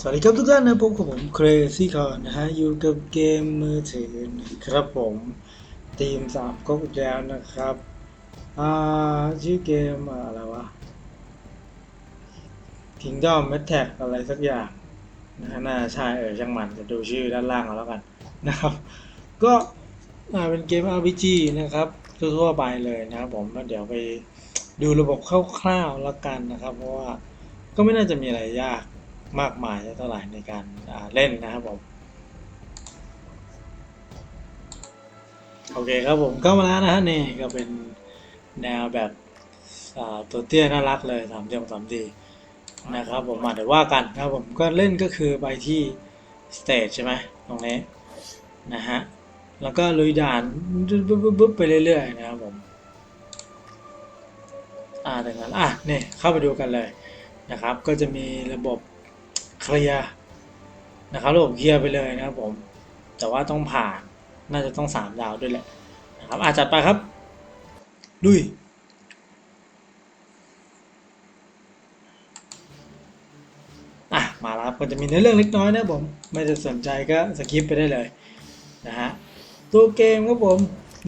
สวัสดีครับทุกท่านนะพบกับผมเครซี่คอนนะฮะอยู่กับเกมมือถือนะครับผมทีมสามก๊กอีกแล้วนะครับอ่าชื่อเกมอะไรวะ Kingdom Attack อะไรสักอย่างนะฮะน่าใช่เออช่างมันจะดูชื่อด้านล่างเอาแล้วกันนะครับ ก็อ่าเป็นเกม RPG นะครับทั่วๆไปเลยนะครับผมแล้วเดี๋ยวไปดูระบบคร่าวๆแล้วกันนะครับ เพราะว่าก็ไม่น่าจะมีอะไรยาก มากมายเท่าไหร่ในการเล่นนะครับผมโอเคครับผมเข้ามาแล้วนะฮะนี่ก็เป็นแนวแบบตัวเตี้ยน่ารักเลยสามเดียวสามดีนะครับผมมาเดี๋ยวว่ากันนะครับผมก็เล่นก็คือไปที่สเตจใช่ไหมตรงนี้นะฮะแล้วก็ลุยด่านบึ๊บไปเรื่อยๆนะครับผมอ่าดังนั้นอะนี่เข้าไปดูกันเลยนะครับ ก็จะมีระบบ เคลียร์นะครับระบบเคลียร์ไปเลยนะครับผม แต่ว่าต้องผ่านน่าจะต้องสามดาวด้วยแหละนะครับอาจัดไปครับลุยอะมาแล้วครับก็จะมีเนื้อเรื่องเล็กน้อยนะผม ไม่ได้สนใจก็สกิปไปได้เลยนะฮะตัวเกมครับผม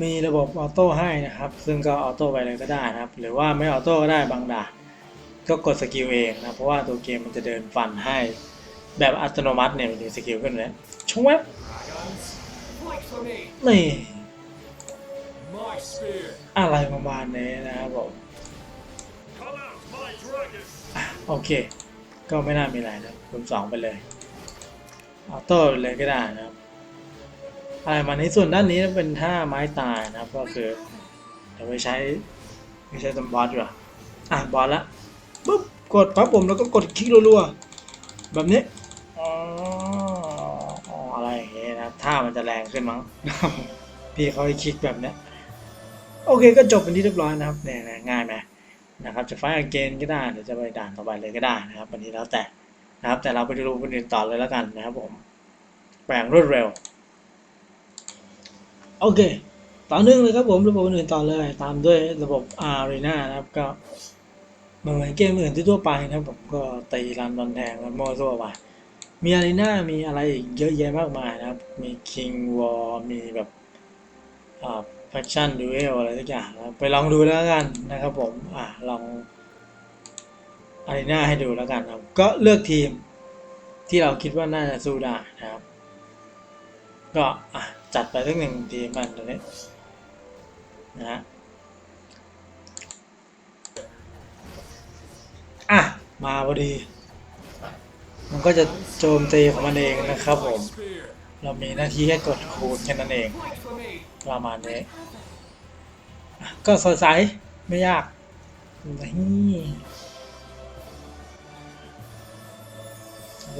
มีระบบออโต้ให้นะครับ ซึ่งก็ออโต้ไปเลยก็ได้นะครับ หรือว่าไม่ออโต้ก็ได้บางด่านก็กดสกิลเองนะ เพราะว่าตัวเกมมันจะเดินฟันให้ แบบอัตโนมัติเนี่ยมันมีสกิลขึ้นเลยชงแวบนี่อะไรประมาณนี้นะครับผมโอเค ก็ไม่น่ามีอะไรนะคุณสองไปเลยออโต้ไปเลยก็ได้นะครับอะไรมาในส่วนด้านนี้เป็นท่าไม้ตายนะครับ ก็คือเดี๋ยวไปใช้ไม่ใช้ตำบอสดีกว่าอะบอสละปุ๊บกดปั๊บผมแล้วก็กดคลิกรัวๆแบบนี้ อ๋ออะไรอย่างเงี้ยนะครับท่ามันจะแรงขึ้นมั้ง พี่เขาให้คลิกแบบเนี้ยโอเคก็จบเป็นที่เรียบร้อยนะครับเนี่ยนะง่ายไหมนะครับจะไฟล์เกนก็ได้หรือจะไปด่านต่อไปเลยก็ได้นะครับวันนี้แล้วแต่นะครับแต่เราไปดูคนอื่นต่อเลยแล้วกันนะครับผมแปลงรวดเร็วโอเคต่อเนื่องเลยครับผมระบบอื่นต่อเลย ตามด้วยระบบ Arena นะครับก็เหมือนเกมอื่นที่ทั่วไปนะครับผมก็ตีรันบอลแทงแล้วโม่ทั่วไป มี Arena มีอะไรอีกเยอะแยะมากมายนะครับ มี King War มีแบบอ่า Faction Duel อะไรทุกอย่างนะไปลองดูแล้วกันนะครับผม อ่าลอง Arena ให้ดูแล้วกันครับ ก็เลือกทีมที่เราคิดว่าน่าจะสู้ได้นะครับ ก็อะจัดไปสักหนึ่งทีมกันตรงนี้นะฮะอะ มาพอดี มันก็จะโจมตีของมันเองนะครับผม เรามีหน้าที่แค่กดคูณแค่นั้นเอง ประมาณนี้ ก็สดใสไม่ยากนี่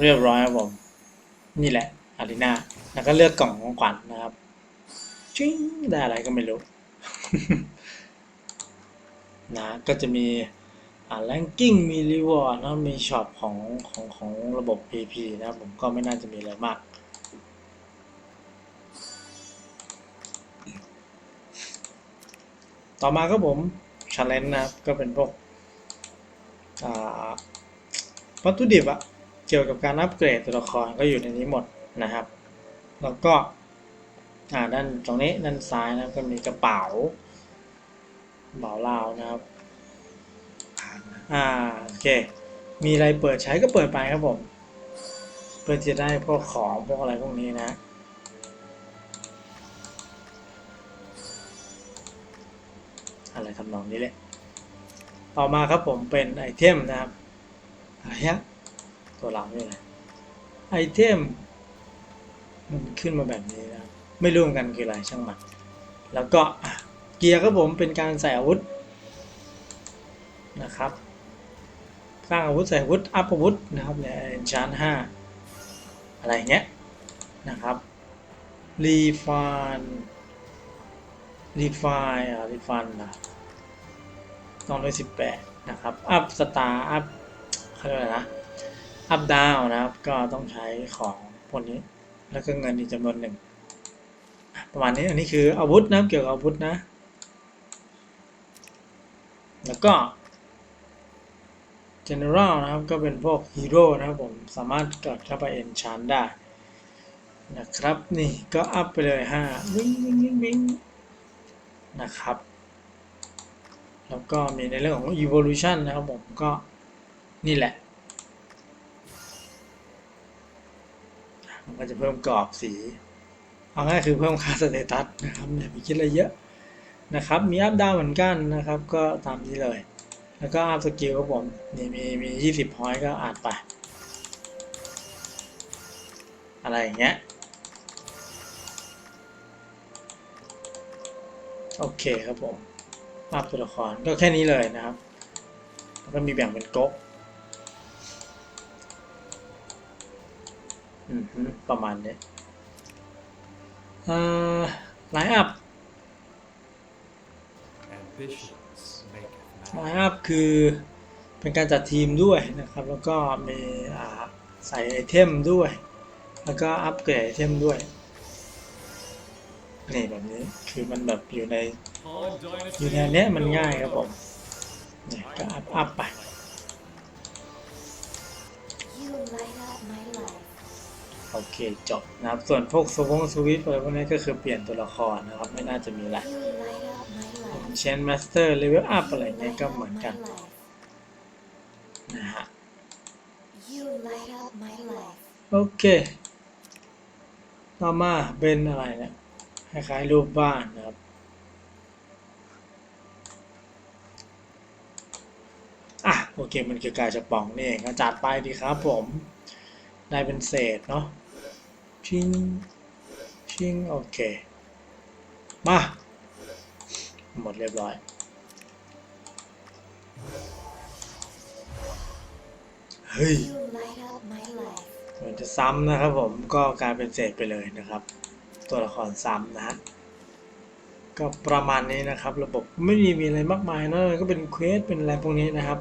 เรียบร้อยครับผม นี่แหละอารีนาแล้วก็เลือกกล่องของขวัญนะครับชิ้งได้อะไรก็ไม่รู้ นะ ก็จะมี อ่าแรงกิ้งมีรีวอร์ดนะมีช็อปของของของระบบ PP นะครับผมก็ไม่น่าจะมีอะไรมาก ต่อมาก็ผมชาเลนจ์นะครับ ก็เป็นพวกอ่าวัตถุดิบอะเกี่ยวกับการอัปเกรดตัวละครก็อยู่ในนี้หมดนะครับ แล้วก็อ่าด้านตรงนี้ด้านซ้ายนะครับก็มีกระเป๋าเป๋าลาวนะครับ อ่าโอเค มีอะไรเปิดใช้ก็เปิดไปครับผม เพื่อจะได้พวกของพวกอะไรพวกนี้นะอะไรทำนองนี้แหละ ต่อมาครับผมเป็นไอเทมนะครับ อะไรฮะตัวหลังนี่แหละไอเทมมันขึ้นมาแบบนี้นะไม่รู้เหมือนกันคืออะไรช่างมันแล้วก็เกียร์ครับผมเป็นการใส่อาวุธนะครับ สร้างอาวุธใส่อาวุธอัพอาวุธนะครับในชานห้าอะไรเงี้ยนะครับรีฟันรีไฟอะรีฟันนะต้องด้วยสิบแปดนะครับ อัพสตาร์อัพเขาเรียกอะไรนะ อัพดาวนะครับ ก็ต้องใช้ของพวกนี้ แล้วก็เงินอีกจำนวนหนึ่ง ประมาณนี้ อันนี้คืออาวุธนะ เกี่ยวกับอาวุธนะ แล้วก็ general นะครับก็เป็นพวกฮีโร่นะครับผมสามารถกดเข้าไป enchant ได้นะครับนี่ก็อัพไปเลยฮะวิ่งวิ่งวิ่งวิ่งนะครับ แล้วก็มีในเรื่องของ evolution นะครับผมก็นี่แหละมันก็จะเพิ่มกรอบสี เอาง่ายคือเพิ่มค่าสเตตัสนะครับอย่าไปคิดอะไรเยอะนะครับ มีอัพดาวเหมือนกันนะครับ ก็ตามนี้เลย แล้วก็อัพสกิลครับผมนี่มีมียี่สิบพอยต์ก็อ่านไป อะไรอย่างเงี้ย โอเคครับผมอัพตัวละครก็แค่นี้เลยนะครับ แล้วก็มีแบ่งเป็นก๊กอืมประมาณนี้เอ่อไลน์อัพ ไล man. น์อัพคือเป็นการจัดทีมด้วยนะครับ แล้วก็มีอ่าใส่ไอเทมด้วย แล้วก็อัปเกรดไอเทมด้วย นี่แบบนี้คือมันแบบอยู่ใน Han อยู่ใน Dynasty อันเนี้ยมันง่ายครับผมเนี่ยก็อัพอัพไป You light up my life. โอเคจบนะครับ ส่วนพวกสวงสวิตอะไรพวกนี้ก็คือเปลี่ยนตัวละครนะครับ ไม่น่าจะมีอะไร life. เชนมาสเตอร์เลเวลอัพอะไร You เงี้ย light ก็ up เหมือน my กัน life. นะฮะ You light up my life. โอเค ต่อมาเป็นอะไรเนี่ยคล้ายๆรูปบ้านนะครับอะโอเคมันคือกายจะป๋องนี่เองก็จัดไปดีครับผมได้เป็นเศษเนาะชิงชิงโอเค มา หมดเรียบร้อย เฮ้ย เหมือนจะซ้ำนะครับผมก็กลายเป็นเศษไปเลยนะครับ ตัวละครซ้ำนะฮะก็ประมาณนี้นะครับ ระบบไม่ได้มีอะไรมากมายนะก็เป็นเควสเป็นอะไรพวกนี้นะครับ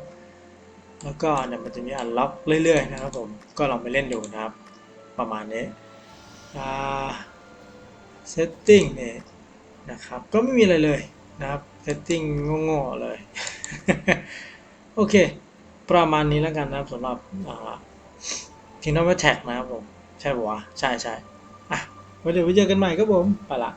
แล้วก็เนี่ยมันจะมีอันล็อกเรื่อยๆนะครับผมก็ลองไปเล่นดูนะครับ ประมาณนี้อ่าเซตติ้งเนี่ยนะครับ ก็ไม่มีอะไรเลย นะครับเซตติ้งโง่ๆเลย โอเค ประมาณนี้แล้วกันนะครับสำหรับอ่า Kingdom Attack นะครับผม ใช่ปะวะ ใช่ใช่อะไว้เดี๋ยวไว้เจอกันใหม่ครับผม ไปละ